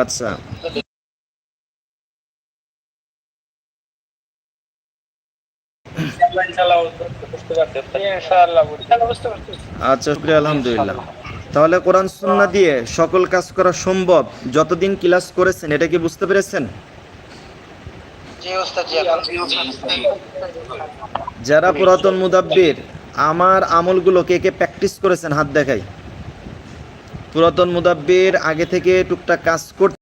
আচ্ছা। আচ্ছা তাহলে কোরআন সুন্নাহ দিয়ে সকল কাজ করা সম্ভব যতদিন ক্লাস করেছেন, এটা কি বুঝতে পেরেছেন? যারা পুরাতন মুদাব্বির, আমার আমলগুলো কে কে প্র্যাকটিস করেছেন, হাত দেখাই। পুরাতন মুদাব্বির আগে থেকে টুকটাক কাজ করতে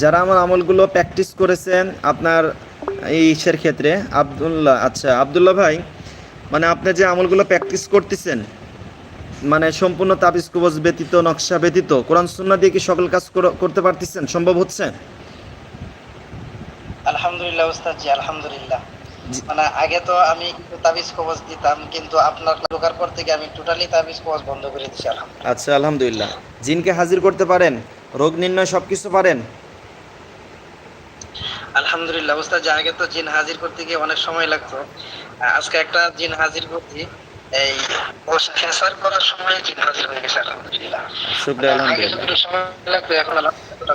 যারা আমার আমলগুলো প্র্যাকটিস করেছেন আপনার ইসের ক্ষেত্রে, আবদুল্লাহ আচ্ছা আবদুল্লাহ ভাই মানে আপনি যে আমলগুলো প্র্যাকটিস করতেছেন মানে সম্পূর্ণ তাবিজ কুবজ ব্যতীত, নকশা ব্যতীত, কোরআন সুন্না দিয়ে কি সকল কাজ করতে পারতেছেন সম্ভব হচ্ছে আলহামদুলিল্লাহ ওস্তাদ জি, আলহামদুলিল্লাহ। মানে আগে তো আমি একটু তাবিজ কবজ দিতাম কিন্তু আপনার ঢোকার পর থেকে আমি টোটালি তাবিজ কবজ বন্ধ করে দিয়েছি আলহামদুলিল্লাহ। আচ্ছা আলহামদুলিল্লাহ। জিনকে হাজির করতে পারেন? রোগ নির্ণয় সবকিছু পারেন? আলহামদুলিল্লাহ ওস্তাদ আগে তো জিন হাজির করতে গিয়ে অনেক সময় লাগতো। আজকে একটা জিন হাজির করছি। এই ফেসার করার সময় হাজির হয়ে গেছে আলহামদুলিল্লাহ।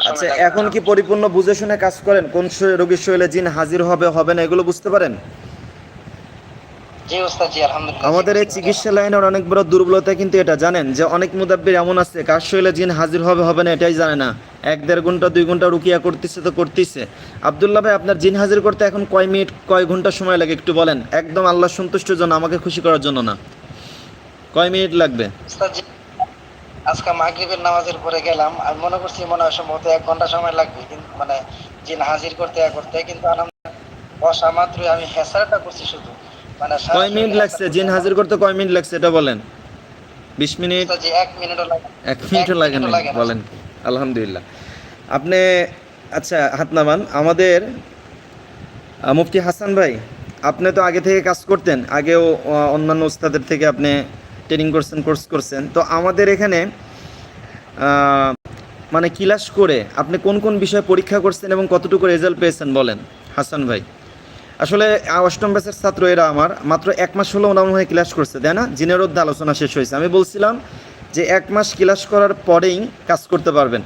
আচ্ছা এখন কি পরিপূর্ণ বুঝে শুনে কাজ করেন? কোন রোগীর শরীরে জিন হাজির হবে হবে না এগুলো বুঝতে পারেন জি ওস্তাদ জি আলহামদুলিল্লাহ আমাদের এই চিকিৎসা লাইনের অনেক বড় দুর্বলতা কিন্তু এটা জানেন? যে অনেক মুদাব্বির এমন আছে কার শরীরে জিন হাজির হবে হবে না এটাই জানে না। এক দেড় ঘণ্টা দুই ঘণ্টা রুকিয়া করতেছে তো করতেছে। আবদুল্লাহ ভাই আপনার জিন হাজির করতে এখন কয় মিনিট কয় ঘণ্টা সময় লাগে একটু বলেন? একদম আল্লাহ সন্তুষ্টের জন্য আমাকে খুশি করার জন্য না। কয় মিনিট লাগবে? আজকে মাগরিবের নামাজের পরে গেলাম আমি মনে করছি মনে হয় সম্ভবত এক ঘণ্টা সময় লাগবে কিন্তু মানে জিন হাজির করতে করতে কিন্তু আলহামদুলিল্লাহ বসা মাত্রই আমি হেসারটা করছি শুধু। কয় মিনিট লাগছে? জিন হাজির করতে কয় মিনিট লাগছে? এটা বলেন। বিশ মিনিট? এক মিনিটও না। লাগে না। বলেন। আলহামদুলিল্লাহ। আপনি আচ্ছা হাত নামান আমাদের মুফতি হাসান ভাই আপনি তো আগে থেকে কাজ করতেন আগেও অন্যান্য ওস্তাদের থেকে আপনি ট্রেনিং করছেন কোর্স করছেন। তো আমাদের এখানে মানে ক্লাস করে আপনি কোন কোন বিষয়ে পরীক্ষা করছেন এবং কতটুকু রেজাল্ট পেয়েছেন বলেন? হাসান ভাই। আসলে অষ্টম ব্যাচের ছাত্র এরা আমার। মাত্র এক মাস হলো ওরা মনে ক্লাস করছে, তাই না? জিনের অধ্যে আলোচনা শেষ হয়েছে। আমি বলছিলাম যে এক মাস ক্লাস করার পরেই কাজ করতে পারবেন।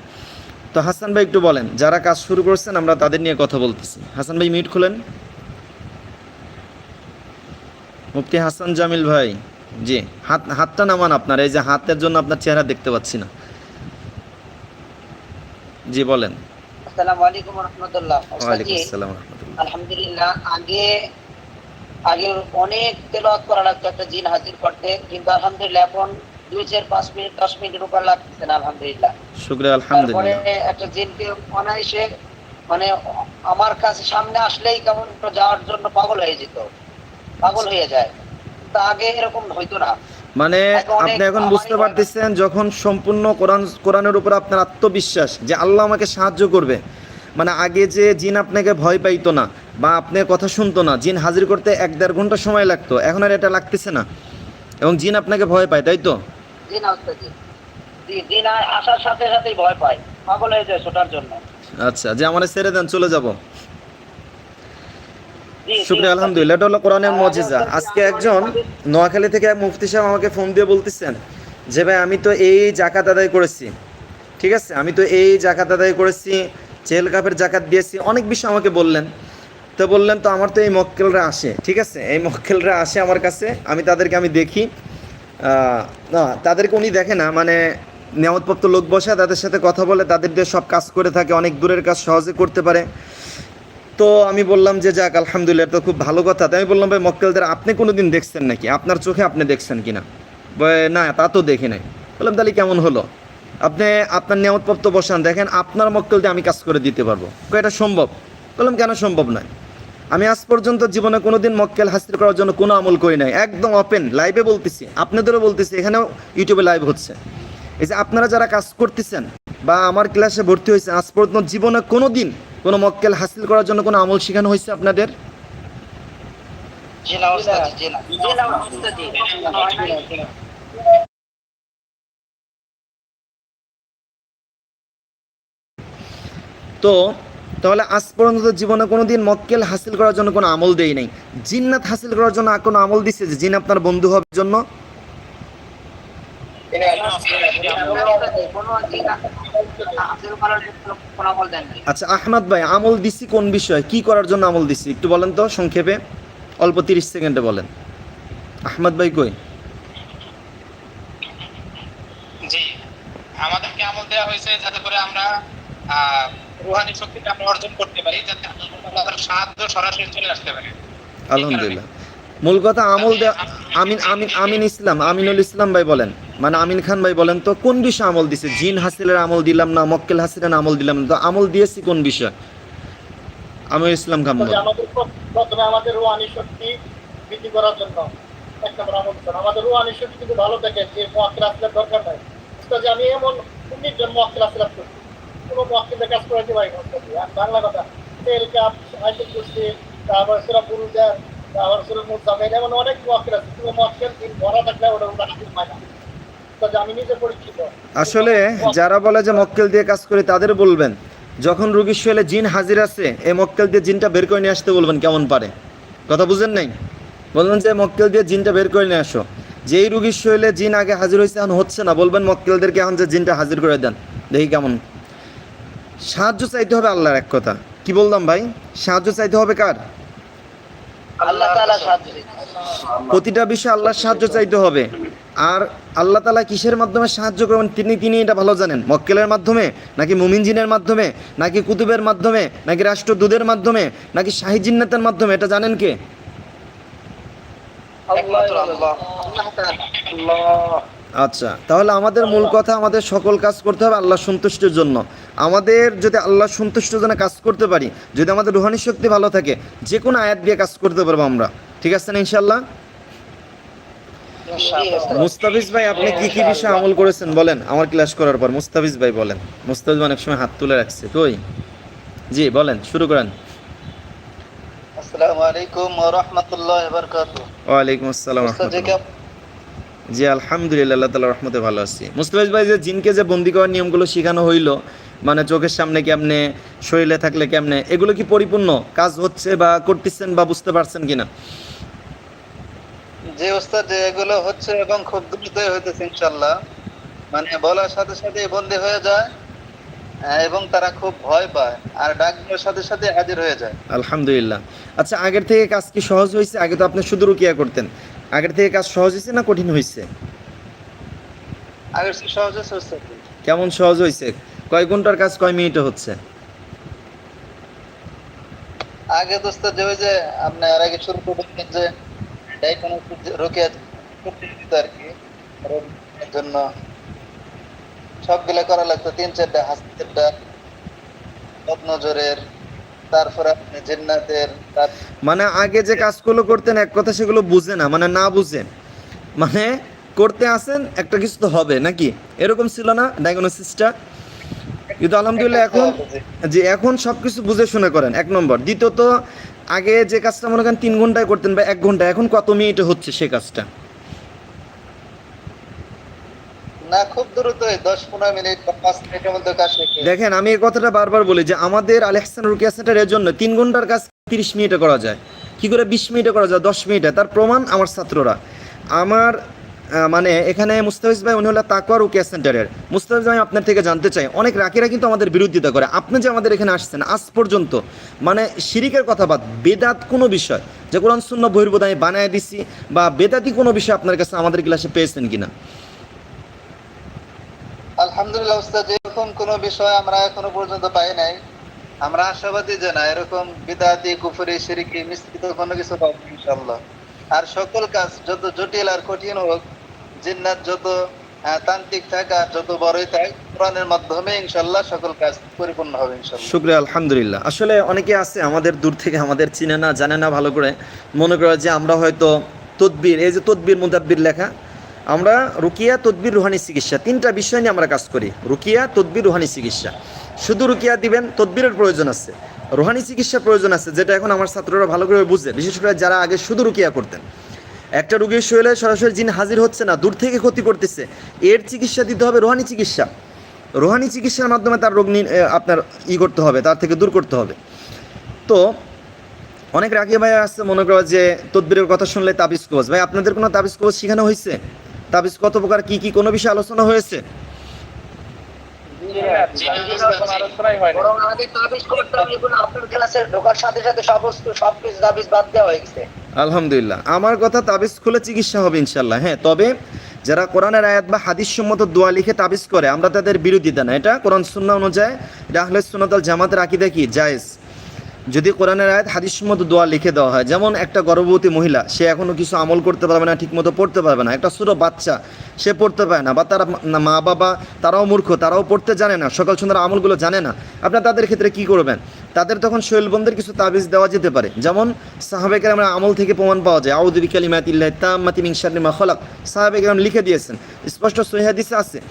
তো হাসান ভাই একটু বলেন, যারা কাজ শুরু করছেন আমরা তাদের নিয়ে কথা বলতেছি। হাসান ভাই মিট খুলেন। মুফতি হাসান জামিল ভাই, জি, হাত হাতটা নামান আপনার, এই যে হাতের জন্য আপনার চেহারা দেখতে পাচ্ছি না। জি, বলেন। আসসালামু আলাইকুম রহমতুল্লাহ। আলহামদুলিল্লাহ আগে আগে অনেক তেলাওয়াত করা লাগতো একটা জিন হাজির করতে কিন্তু আলহামদুলিল্লাহ এখন দুই চার পাঁচ মিনিট দশ মিনিটের উপর লাগতেছে না আলহামদুলিল্লাহ। শুক্রিয়া আলহামদুলিল্লাহ। একটা জিনকে অনায়াসে মানে আমার কাছে সামনে আসলেই কেমন যাওয়ার জন্য পাগল হয়ে যেত পাগল হয়ে যায়। তা আগে এরকম হইতো না। মানে আপনি এখন বুঝতে পারতেছেন যখন সম্পূর্ণ কোরআন কোরআনের উপর আপনার আত্মবিশ্বাস যে আল্লাহ আমাকে সাহায্য করবে। মানে আগে যে জিন আপনাকে ভয় পাইতো না বা আপনার কথা শুনতো না জিন হাজির করতে এক দেড় ঘণ্টা সময় লাগতো এখন আর এটা লাগতেছে না। এবং জিন আপনাকে ভয় পায় তাই তো? আসার সাথে সাথেই ভয় পায়। পাগল হয়ে যায় ছোটার জন্য। আচ্ছা যে আমার ছেড়ে দেন চলে যাব। শুক্রিয়া আলহামদুলিল্লাহ। এটা হলো কোরআনের মজিজা। আজকে একজন নোয়াখালী থেকে এক মুফতি সাহেব আমাকে ফোন দিয়ে বলতেছেন যে ভাই আমি তো এই জাকাত আদায় করেছি। ঠিক আছে? আমি তো এই জাকাত আদায় করেছি চেল কাপের জাকাত দিয়েছি অনেক বিষয় আমাকে বললেন। তো বললেন তো আমার তো এই মক্কেলরা আসে। ঠিক আছে? এই মক্কেলরা আসে আমার কাছে আমি তাদেরকে আমি দেখি। না তাদেরকে উনি দেখে না মানে নিয়ামতপ্রাপ্ত লোক বসে তাদের সাথে কথা বলে তাদের দিয়ে সব কাজ করে থাকে অনেক দূরের কাজ সহজে করতে পারে। তো আমি বললাম যে যাক আলহামদুলিল্লাহ তো খুব ভালো কথা। তাই আমি বললাম ভাই মক্কেলদের আপনি কোনো দিন দেখছেন নাকি? আপনার চোখে আপনি দেখছেন কিনা? বলে, না তা তো দেখি নাই। বললাম তাহলে কেমন হলো? আপনি আপনার নিয়ামতপ্রাপ্ত বসান দেখেন আপনার মক্কেল দিয়ে আমি কাজ করে দিতে পারব। এটা সম্ভব? বললাম কেন সম্ভব নয়? আমি আজ পর্যন্ত জীবনে কোনো দিন মক্কেল হাসিল করার জন্য কোনো আমল করি নাই। একদম ওপেন লাইভে বলতেছি। আপনাদেরও বলতেছি এখানেও ইউটিউবে লাইভ হচ্ছে। এই যে আপনারা যারা কাজ করতেছেন বা আমার ক্লাসে ভর্তি হয়েছে। আজ পর্যন্ত জীবনে কোনো দিন কোনো মক্কেল হাসিল করার জন্য কোনো আমল শেখানো হয়েছে আপনাদের। তো তাহলে আজ পর্যন্ত জীবনে কোনো দিন মক্কেল হাসিল করার জন্য কোনো আমল দেই নাই। জিন্নাত হাসিল করার জন্য কোনো আমল দিছে যে জিন আপনার বন্ধু হওয়ার জন্য কোনো জিন হাসিল করার জন্য কোনো আমল দেন নাই। আচ্ছা আহমদ ভাই আমল দিছি কোন বিষয়? কি করার জন্য আমল দিছি? একটু বলেন তো সংক্ষেপে। অল্প তিরিশ সেকেন্ডে বলেন। আহমদ ভাই কই? জি আমাদেরকে আমল দেওয়া হয়েছে যাতে করে আমরা রুহানি শক্তিটা আমরা অর্জন করতে পারি যাতে আল্লাহর সাহায্য সরাসরি চলে আসতে পারে। আলহামদুলিল্লাহ। মূল কথা আমল আমিন আমিন আমিন ইসলাম আমিনুল ইসলাম ভাই বলেন। মানে আমিন খান ভাই বলেন তো, কোন বিষয়ে আমল দিছে? জিন হাসিলের আমল দিলাম না, মক্কেল হাসিলের আমল দিলাম না? তো আমল দিয়েছি কোন বিষয়? আমিনুল ইসলাম খান যে বলেন। আমাদের শক্তি বৃদ্ধি করার জন্য আমাদের আমি এমন কাজ বাংলা তারপর তারপর অনেক থাকলে উস্তাদ, আমি নিজে পরিচিত আসলে যারা বলে যে মক্কেল দিয়ে কাজ করে তাদের বলবেন যখন রুগীর শরীরে জিন হাজির আছে এই মক্কেল দিয়ে জিনটা বের করে নিয়ে আসতে বলবেন কেমন পারে? কথা বুঝেন নাই? বলবেন যে মক্কেল দিয়ে জিনটা বের করে নিয়ে আসো। যেই রুগীর শরীরে জিন আগে হাজির হয়েছে এখন হচ্ছে না। বলবেন মক্কেলদেরকে এখন যে জিনটা হাজির করে দেন। দেখি কেমন। সাহায্য চাইতে হবে আল্লাহর এক কথা। কি বললাম ভাই? সাহায্য চাইতে হবে কার। প্রতিটা বিষয়ে আল্লাহর সাহায্য চাইতে হবে। আর আল্লাহ তালা কিসের মাধ্যমে সাহায্য করবেন তিনি তিনি এটা ভালো জানেন মক্কেলের মাধ্যমে নাকি মুমিন জিনের মাধ্যমে নাকি কুতুবের মাধ্যমে নাকি রাষ্ট্রদূতের মাধ্যমে নাকি শাহী জিন্নাতের মাধ্যমে এটা জানেন কে। আচ্ছা তাহলে আমাদের মূল কথা আমাদের সকল কাজ করতে হবে আল্লাহ সন্তুষ্টির জন্য আমাদের যদি আল্লাহ সন্তুষ্টির জন্য কাজ করতে পারি যদি আমাদের রুহানি শক্তি ভালো থাকে যে কোনো আয়াত দিয়ে কাজ করতে পারব আমরা ঠিক আছে না ইনশাল্লাহ ইনশাআল্লাহ। মুস্তাফিজ ভাই আপনি কি কি বিষয়ে আমল করেছেন বলেন? আমার ক্লাস করার পর মুস্তাফিজ ভাই বলেন। মুস্তাফিজ অনেক সময় হাত তুলে রাখছে। কই জি বলেন শুরু করেন। আসসালামু আলাইকুম ওয়া রাহমাতুল্লাহি ওয়া বারাকাতুহু। ওয়ালাইকুম আসসালাম জি আলহামদুলিল্লাহ আল্লাহ রহমতে ভালো আছি। মুস্তাফিজ ভাই যে জিনকে যে বন্দি করার নিয়মগুলো শেখানো হইল মানে চোখের সামনে কেমনে শরীরে থাকলে কেমনে এগুলো কি পরিপূর্ণ? কাজ হচ্ছে বা করতেছেন বা বুঝতে পারছেন কিনা? যে ওস্তাদ এগুলো হচ্ছে এবং খুব দ্রুতই হইতেছে ইনশাল্লাহ মানে বলার সাথে সাথে বন্দী হয়ে যায় এবং তারা খুব ভয় পায় আর ডাকগুলোর সাথে সাথে হাজির হয়ে যায়। আলহামদুলিল্লাহ। আচ্ছা আগের থেকে কাজ কি সহজ হয়েছে আগে তো আপনি শুধু রুকিয়া করতেন। আগের থেকে কাজ সহজ হয়েছে না কঠিন হয়েছে আগের চেয়ে সহজ ওস্তাদ। কেমন সহজ হয়েছে কয় ঘণ্টার কাজ কয় মিনিটে হচ্ছে? আগে তো ওস্তাদ যে ওই যে আপনি আর আগে শুরু করবেন যে ডায়াগনস্টিক রোকিয়া করতে আর কি। রোগীর জন্য সবগুলা করা লাগতো তিন চারটা হাসপাতালটা নজরের। তারপরে আপনি জিন্নাতের মানে আগে যে কাজগুলো করতেন এক কথা সেগুলো বুঝে না মানে না বুঝে। মানে করতে আসেন একটা কিছু তো হবে নাকি? এরকম ছিল না ডায়াগনোসিসটা কিন্তু আলহামদুলিল্লাহ এখন যে এখন সব কিছু বুঝে শুনে করেন এক নম্বর। দ্বিতীয়ত আগে যে কাজটা মনে করেন তিন ঘন্টায় করতেন বা এক ঘণ্টা এখন কত মিনিটে হচ্ছে সে কাজটা। দেখেন আমি এই কথাটা বারবার বলি যে আমাদের আলেকসান রুকিয়া সেন্টারের জন্য তিন ঘণ্টার কাজ তিরিশ মিনিটে করা যায়। কি করে বিশ মিনিটে করা যায়? দশ মিনিটে। তার প্রমাণ আমার ছাত্ররা। আমার মানে এখানে মুস্তাফিজ ভাই উনি হলো তাকওয়া রুকিয়া সেন্টারের। মুস্তাফিজ ভাই আপনার থেকে জানতে চাই, অনেক রাকিরা কিন্তু আমাদের বিরোধিতা করে। আপনি যে আমাদের এখানে আসছেন, আজ পর্যন্ত মানে শিরিকের কথা বাদ, বেদাত কোনো বিষয়? যে কোরআন শূন্য বহির্বোধ আমি বানায় দিছি, বা বেদাতি কোনো বিষয় আপনার কাছে আমাদের ক্লাসে পেয়েছেন কিনা? আলহামদুলিল্লাহ উস্তাদ, এরকম কোনো বিষয় আমরা এখনও পর্যন্ত পাই নাই। আমরা আশাবাদী যে না, এরকম বিদাতি, কুফরি, শিরিকি, মিশ্রিত কোনো কিছু পাবো ইনশাল্লাহ আর সকল কাজ, যত জটিল আর কঠিন হোক জিন্নাত যত তান্ত্রিক থাক যত বড়ই থাক, কোরআনের মাধ্যমে ইনশাল্লাহ সকল কাজ পরিপূর্ণ হবে ইনশাল্লাহ। শুক্রিয়া, আলহামদুলিল্লাহ। আসলে অনেকে আছে আমাদের দূর থেকে, আমাদের চিনে না, জানে না ভালো করে। মনে করে যে আমরা হয়তো তদবির, এই যে তদবির মুদাব্বির লেখা, আমরা রুকিয়া তদবির রুহানি চিকিৎসা, তিনটা বিষয় নিয়ে আমরা কাজ করি। রুকিয়া তদবির রুহানি চিকিৎসা। শুধু রুকিয়া দিবেন, তদবিরের প্রয়োজন আছে। রুহানি চিকিৎসার প্রয়োজন আছে, যেটা এখন আমার ছাত্ররা ভালো করে বুঝে। বিশেষ করে যারা আগে শুধু রুকিয়া করতেন। একটা রোগীর শরীরে সরাসরি জিন হাজির হচ্ছে না, দূর থেকে ক্ষতি করতেছে। এর চিকিৎসা দিতে হবে রোহানি চিকিৎসা। রোহানি চিকিৎসার মাধ্যমে তার রোগ আপনার ই করতে হবে, তার থেকে দূর করতে হবে। তো, অনেক রাখি ভাই আসছে মনে করো যে তদবিরের কথা শুনলে তাবিজ কবচ ভাই, আপনাদের কোনো তাবিজ কবচ শেখানো হয়েছে? তাবিজ কত প্রকার, কী কী, কোনো বিষয়ে আলোচনা হয়েছে। আলহামদুলিল্লাহ। আমার কথা তাবিজ খুলে চিকিৎসা হবে ইনশাল্লাহ হ্যাঁ তবে যারা কোরআনের আয়াত বা হাদিস সম্মত দোয়া লিখে তাবিজ করে, আমরা তাদের বিরোধিতা না। এটা কোরআন সুন্না অনুযায়ী আহলে সুন্নাতাল জামাতের আকিদা কি? জায়েজ। যদি কোরআনের আয়াত হাদিস সম্মত দোয়া লিখে দেওয়া হয়, যেমন একটা গর্ভবতী মহিলা, সে এখনও কিছু আমল করতে পারবে না, ঠিকমতো পড়তে পারবে না। একটা ছোটো বাচ্চা, সে পড়তে পারে না, বা তারা মা- বাবা তারাও মূর্খ, তারাও পড়তে জানে না, সকাল সন্ধ্যার আমলগুলো জানে না। আপনার তাদের ক্ষেত্রে কি করবেন? তাদের তখন শৈলবন্ধের কিছু তাবিজ দেওয়া যেতে পারে। যেমন সাহাবেকের আমরা আমল থেকে প্রমাণ পাওয়া যায় আউদ্দিবি কালিমাতিল্লাহ তাম্মাতি মিন শাররি মা খলাক। সাহাবেকের লিখে দিয়েছেন। স্পষ্ট সহিহাদিসে আছে।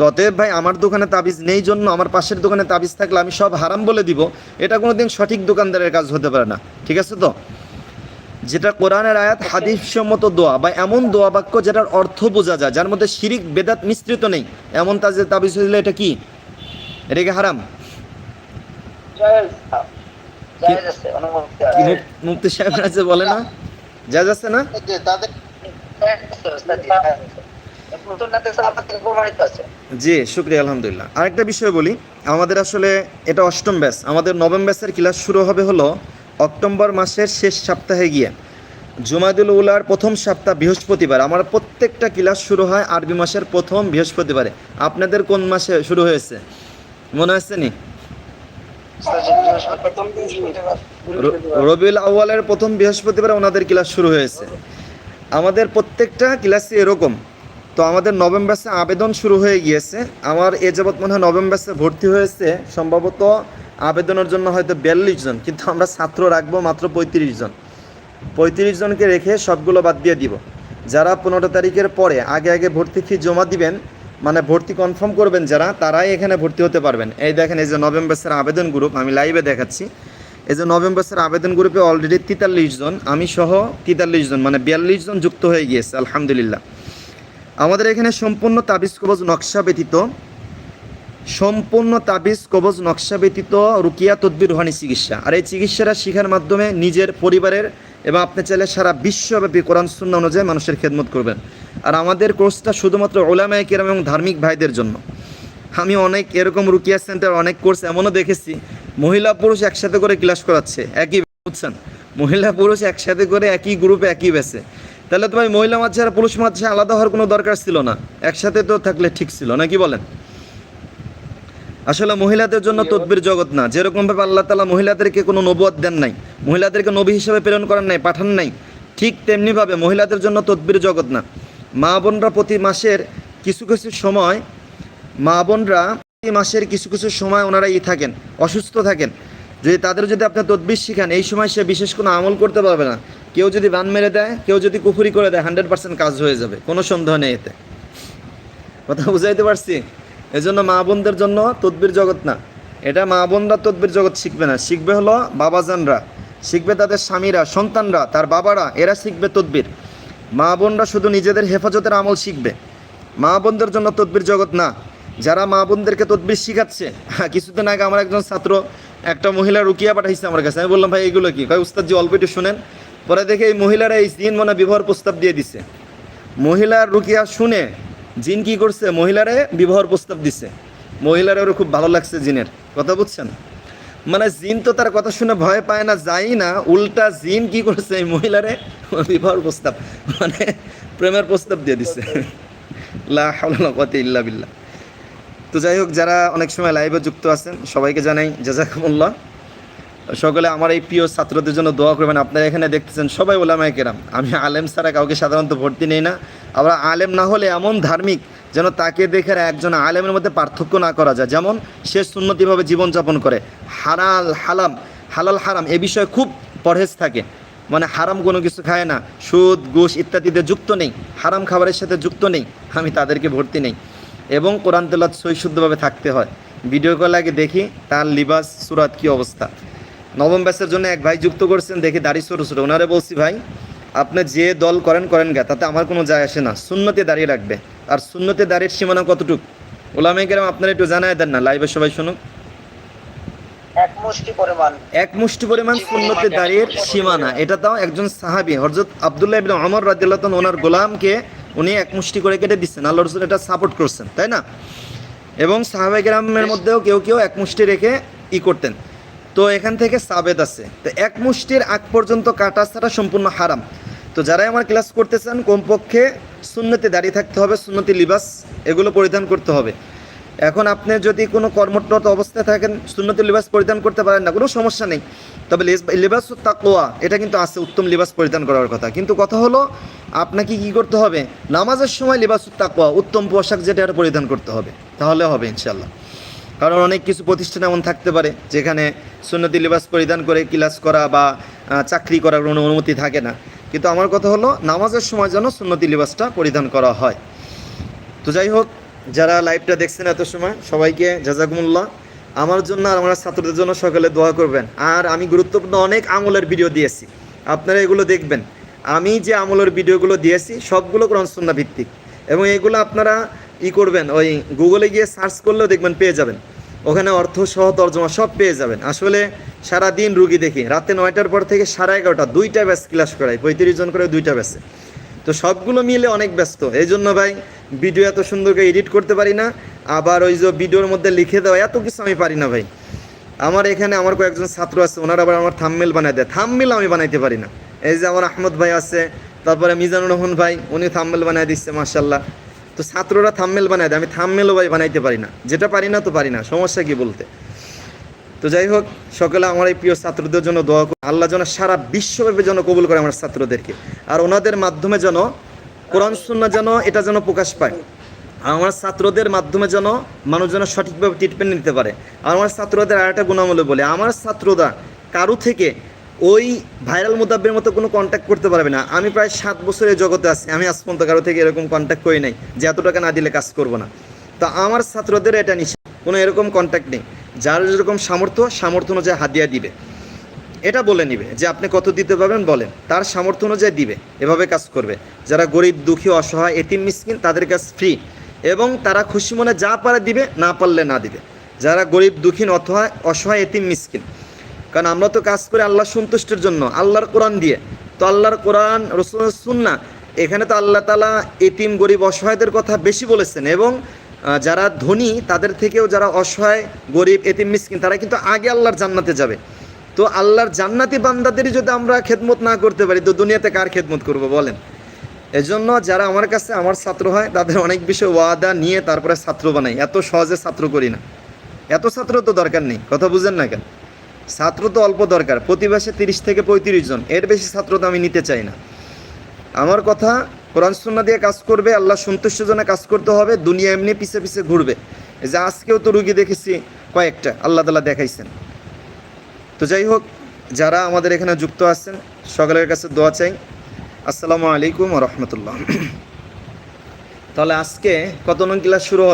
ততএব ভাই আমার দোকানে তাবিজ নেই জন্য আমার পাশের দোকানে তাবিজ থাকলে আমি সব হারাম বলে দিব। এটা কোনো দিন সঠিক দোকানদারের কাজ হতে পারে না। ঠিক আছে তো? যেটা কোরআনের আয়াত হাদিস সম্মত দোয়া বা এমন দোয়া বাক্য যেটার অর্থ বোঝা যায় যার মধ্যে শিরিক বেদাত মিশ্রিত নেই এমন তাজে তাবিজ হইলে এটা কি? এটা কি হারাম? মুক্তি সাহেব বলে না? যা যাচ্ছে না? আছে জি, আছে। আছে শুক্রিয়া আলহামদুলিল্লাহ। আরেকটা বিষয় বলি আমাদের আসলে এটা অষ্টম ব্যাচ। আমাদের নবম ব্যাচের ক্লাস শুরু হবে হলো অক্টোবর মাসের শেষ সপ্তাহে গিয়ে। জুমাদুল উলার প্রথম সপ্তাহ বৃহস্পতিবার। আমার প্রত্যেকটা ক্লাস শুরু হয় আরবি মাসের প্রথম বৃহস্পতিবারে। আপনাদের কোন মাসে শুরু হয়েছে? মনে হচ্ছে নি? রবিউল আউয়ালের প্রথম বৃহস্পতিবার ওনাদের ক্লাস শুরু হয়েছে। আমাদের প্রত্যেকটা ক্লাসে এরকম। তো আমাদের নবম আবেদন শুরু হয়ে গিয়েছে। আমার এ যাবৎ মনে হয় নবম ভর্তি হয়েছে। সম্ভবত আবেদনের জন্য হয়তো বিয়াল্লিশ জন, কিন্তু আমরা ছাত্র রাখব মাত্র পঁয়ত্রিশ জন। পঁয়ত্রিশ জনকে রেখে সবগুলো বাদ দিয়ে দিব। যারা পনেরো তারিখের পরে আগে আগে ভর্তি ফি জমা দিবেন মানে ভর্তি কনফার্ম করবেন যারা, তারাই এখানে ভর্তি হতে পারবেন। এই দেখেন, এই যে নভেম্বরের আবেদন গ্রুপ, আমি লাইভে দেখাচ্ছি। এই যে নভেম্বরের আবেদন গ্রুপে অলরেডি তেতাল্লিশ জন, আমি সহ তেতাল্লিশ জন মানে বিয়াল্লিশ জন যুক্ত হয়ে গিয়েছে, আলহামদুলিল্লাহ। আমাদের এখানে সম্পূর্ণ তাবিজ, কবজ, নকশা ব্যতীত, সম্পূর্ণ তাবিজ, কবজ, নকশা ব্যতীত রুকিয়া তদ্বির, রুহানি চিকিৎসা। আর এই চিকিৎসাটা শিখার মাধ্যমে নিজের পরিবারের এবং আপনি চাইলে সারা বিশ্বব্যাপী কোরআন শূন্য অনুযায়ী মানুষের খেদমত করবেন। আর আমাদের কোর্সটা শুধুমাত্র ওলামায় কেরাম এবং ধার্মিক ভাইদের জন্য। আমি অনেক এরকম রুকিয়া সেন্টার, অনেক কোর্স এমনও দেখেছি, মহিলা পুরুষ একসাথে করে ক্লাস করাচ্ছে, একই বুঝছেন? মহিলা পুরুষ একসাথে করে একই গ্রুপে একই বেসে তাহলে তো ভাই মহিলা মাঝে আর পুরুষ মাঝে আলাদা হওয়ার কোনো দরকার ছিল না। একসাথে তো থাকলে ঠিক ছিল, না কি বলেন? আসলে মহিলাদের জন্য তদবির জগৎ না। যেরকমভাবে আল্লাহ তালা মহিলাদেরকে কোনো নবুয়াদ দেন নাই, মহিলাদেরকে নবী হিসেবে প্রেরণ করেন নাই, পাঠান নাই, ঠিক তেমনিভাবে মহিলাদের জন্য তদবির জগৎ না। মা বোনরা প্রতি মাসের কিছু কিছু সময়, মা বোনরা প্রতি মাসের কিছু কিছু সময় ওনারা ই থাকেন, অসুস্থ থাকেন। যদি তাদের যদি আপনি তদবির শিখান, এই সময় সে বিশেষ কোনো আমল করতে পারবে না। কেউ যদি বান মেরে দেয়, কেউ যদি কুফুরি করে দেয় হান্ড্রেড পার্সেন্ট কাজ হয়ে যাবে। কোনো সন্দেহ নেই এতে। কথা বুঝাইতে পারছি? এজন্য মা বোনদের জন্য তদবির জগৎ না। এটা মা বোনরা তদবির জগৎ শিখবে না। শিখবে হলো বাবাজানরা শিখবে তাদের স্বামীরা, সন্তানরা, তার বাবারা, এরা শিখবে তদবির। মা বোনরা শুধু নিজেদের হেফাজতের আমল শিখবে। মা বোনদের জন্য তদবির জগৎ না। যারা মা বোনদেরকে তদবির শিখাচ্ছে হ্যাঁ কিছুদিন আগে আমার একজন ছাত্র একটা মহিলা রুকিয়া পাঠাইছে আমার কাছে। আমি বললাম, ভাই, এগুলো কি? ভাই উস্তাদ জি অল্প একটু শুনেন। পরে দেখে এই মহিলারা এই জিন মনে বিবাহ প্রস্তাব দিয়ে দিছে। মহিলার রুকিয়া শুনে জিন কি করছে? মহিলারে বিবাহর প্রস্তাব দিছে। মহিলারেরও খুব ভালো লাগছে জিনের। কথা বুঝছেন? মানে জিন তো তার কথা শুনে ভয় পায় না, যাই না, উল্টা জিন কি করছে এই মহিলারে বিবাহর প্রস্তাব? মানে প্রেমের প্রস্তাব দিয়ে দিছে। লা হাওলা ইল্লা বিল্লাহ। তো যাই হোক, যারা অনেক সময় লাইভে যুক্ত আছেন, সবাইকে জানাই জাজাকুমুল্লাহ। সকলে আমার এই প্রিয় ছাত্রদের জন্য দোয়া করবেন। আপনারা এখানে দেখতেছেন সবাই ওলামায় কেরাম। আমি আলেম ছাড়া কাউকে সাধারণত ভর্তি নেই না। আবার আলেম না হলে এমন ধার্মিক যেন তাকে দেখে একজন আলেমের মধ্যে পার্থক্য না করা যায়। যেমন সে সুন্নতিভাবে জীবনযাপন করে। হারাল হালাম, হালাল হারাম এ বিষয়ে খুব পরহেজ থাকে। মানে হারাম কোনো কিছু খায় না। সুদ, ঘুষ ইত্যাদিতে যুক্ত নেই। হারাম খাবারের সাথে যুক্ত নেই। আমি তাদেরকে ভর্তি নেই। এবং কোরআন তেলাত সই শুদ্ধভাবে থাকতে হয়। ভিডিও কল আগে দেখি তার লিবাস সুরাত কি অবস্থা। নবম ব্যাচের জন্য এক ভাই যুক্ত করছেন দেখি দাড়ি ছোটো ছোটো ওনারে বলছি ভাই আপনি যে দল করেন করেন গা তাতে আমার কোনো যায় আসে না। শূন্যতে দাঁড়িয়ে রাখবে। আর শূন্যতে দাঁড়িয়ে সীমানা কতটুক? ওলামে কেরাম আপনারা একটু জানায় দেন না লাইভে সবাই শুনুক। এক মুষ্টি পরিমাণ। এক মুষ্টি পরিমাণ শূন্যতে দাঁড়িয়ে সীমানা। এটা তাও একজন সাহাবি হরজত আবদুল্লাহ ইবিন অমর ওনার গোলামকে উনি এক মুষ্টি করে কেটে দিচ্ছেন। আল্লাহ রসুল এটা সাপোর্ট করছেন তাই না? এবং সাহাবে গ্রামের মধ্যেও কেউ কেউ এক মুষ্টি রেখে ই করতেন। তো এখান থেকে সাবেদ আছে। তো এক মুষ্টির আগ পর্যন্ত কাটা ছাড়া সম্পূর্ণ হারাম। তো যারাই আমার ক্লাস করতে চান কমপক্ষে শূন্যতে দাঁড়িয়ে থাকতে হবে শূন্যতি লিবাস এগুলো পরিধান করতে হবে। এখন আপনি যদি কোনো কর্মরত অবস্থায় থাকেন শূন্যতি লিবাস পরিধান করতে পারেন না, কোনো সমস্যা নেই। তবে লিবাস তাকোয়া এটা কিন্তু আছে উত্তম লিবাস পরিধান করার কথা। কিন্তু কথা হলো, আপনাকে কি করতে হবে? নামাজের সময় লিবাস তাকোয়া উত্তম পোশাক যেটা, এটা পরিধান করতে হবে। তাহলে হবে ইনশাল্লাহ কারণ অনেক কিছু প্রতিষ্ঠান এমন থাকতে পারে, যেখানে সুন্নতি লিবাস পরিধান করে ক্লাস করা বা চাকরি করার কোনো অনুমতি থাকে না। কিন্তু আমার কথা হলো, নামাজের সময় যেন সুন্নতি লিবাসটা পরিধান করা হয়। তো যাই হোক যারা লাইভটা দেখছেন এত সময়, সবাইকে জাজাকুমুল্লাহ। আমার জন্য আর আমার ছাত্রদের জন্য সকালে দোয়া করবেন। আর আমি গুরুত্বপূর্ণ অনেক আমলের ভিডিও দিয়েছি। আপনারা এগুলো দেখবেন। আমি যে আমলের ভিডিওগুলো দিয়েছি, সবগুলো কোরআন ভিত্তিক। এবং এগুলো আপনারা ই করবেন, ওই গুগলে গিয়ে সার্চ করলেও দেখবেন, পেয়ে যাবেন। ওখানে অর্থ সহ তর্জমা সব পেয়ে যাবেন। আসলে সারা দিন রুগী দেখি, রাতে নয়টার পর থেকে সাড়ে এগারোটা, দুইটা ব্যাচ ক্লাস করাই, পঁয়ত্রিশ জন করে দুইটা ব্যাচে তো সবগুলো মিলে অনেক ব্যস্ত। এই জন্য ভাই ভিডিও এত সুন্দর করে এডিট করতে পারি না। আবার ওই যে ভিডিওর মধ্যে লিখে দেওয়া, এত কিছু আমি পারি না ভাই। আমার এখানে আমার কয়েকজন ছাত্র আছে, ওনারা আবার আমার থামমেল বানায় দেয়। থামমেল আমি বানাইতে পারি না। এই যে আমার আহমদ ভাই আছে, তারপরে মিজানুর রহমান ভাই, উনি থামমেল বানায় দিচ্ছে মার্শাল্লাহ তো ছাত্ররা থামমেল বানায় দেয়, আমি থামমেলও ভাই বানাইতে পারি না। যেটা পারি না তো পারি না, সমস্যা কি বলতে? তো যাই হোক, সকলে আমার এই প্রিয় ছাত্রদের জন্য দোয়া আল্লাহ যেন সারা বিশ্বব্যাপী যেন কবুল করে আমার ছাত্রদেরকে। আর ওনাদের মাধ্যমে যেন, কোরআন সুন্না যেন এটা যেন প্রকাশ পায়। আমার ছাত্রদের মাধ্যমে যেন মানুষ যেন সঠিকভাবে ট্রিটমেন্ট নিতে পারে। আর আমার ছাত্রদের আর একটা গুণামূল্য বলে, আমার ছাত্ররা কারও থেকে ওই ভাইরাল মোতাবের মতো কোনো কন্ট্যাক্ট করতে পারবে না। আমি প্রায় সাত বছরের জগতে আছি, আমি আজ পর্যন্ত কারও থেকে এরকম কন্ট্যাক্ট করি নাই যে এত টাকা না দিলে কাজ করব না। তো আমার ছাত্রদের এটা নিষেধ, কোনো এরকম কন্ট্যাক্ট নেই। যার যেরকম সামর্থ্য সামর্থ্য অনুযায়ী হাদিয়া দিবে। এটা বলে নিবে যে আপনি কত দিতে পারবেন বলেন। তার সামর্থ্য অনুযায়ী দিবে, এভাবে কাজ করবে। যারা গরিব, দুঃখী, অসহায়, এতিম, মিসকিন, তাদের কাছ ফ্রি এবং তারা খুশি মনে যা পারে দিবে, না পারলে না দিবে। যারা গরিব দুঃখীন অথবা অসহায়, এতিম, মিসকিন। কারণ আমরা তো কাজ করি আল্লাহ সন্তুষ্টের জন্য, আল্লাহর কোরআন দিয়ে। তো আল্লাহর কোরআন রসুল সুন্না এখানে তো আল্লাহ তালা এতিম, গরিব, অসহায়দের কথা বেশি বলেছেন। এবং যারা ধনী, তাদের থেকেও যারা অসহায়, গরিব, এতিম, মিসকিন, তারা কিন্তু আগে আল্লাহর জান্নাতে যাবে। তো আল্লাহর জান্নাতি বান্দাদেরই যদি আমরা খেদমত না করতে পারি, তো দুনিয়াতে কার খেদমত করব বলেন? এজন্য যারা আমার কাছে আমার ছাত্র হয়, তাদের অনেক বিষয় ওয়াদা নিয়ে তারপরে ছাত্র বানাই। এত সহজে ছাত্র করি না। এত ছাত্র তো দরকার নেই, কথা বুঝেন না কেন? ছাত্র তো অল্প দরকার প্রতি মাসে তিরিশ থেকে পঁয়ত্রিশ জন, এর বেশি ছাত্র তো আমি নিতে চাই না। আমার কথা কোরআন সুন্না দিয়ে কাজ করবে, আল্লাহ সন্তুষ্ট জন্য কাজ করতে হবে, দুনিয়া এমনি পিছে পিছে ঘুরবে। যে আজকেও তো রুগী দেখেছি কয়েকটা, আল্লাহ তালা দেখাইছেন। তো যাই হোক, যারা আমাদের এখানে যুক্ত আছেন, সকলের কাছে দোয়া চাই। আসসালামু আলাইকুম রহমতুল্লাহ। তাহলে আজকে কত নং ক্লাস শুরু হবে?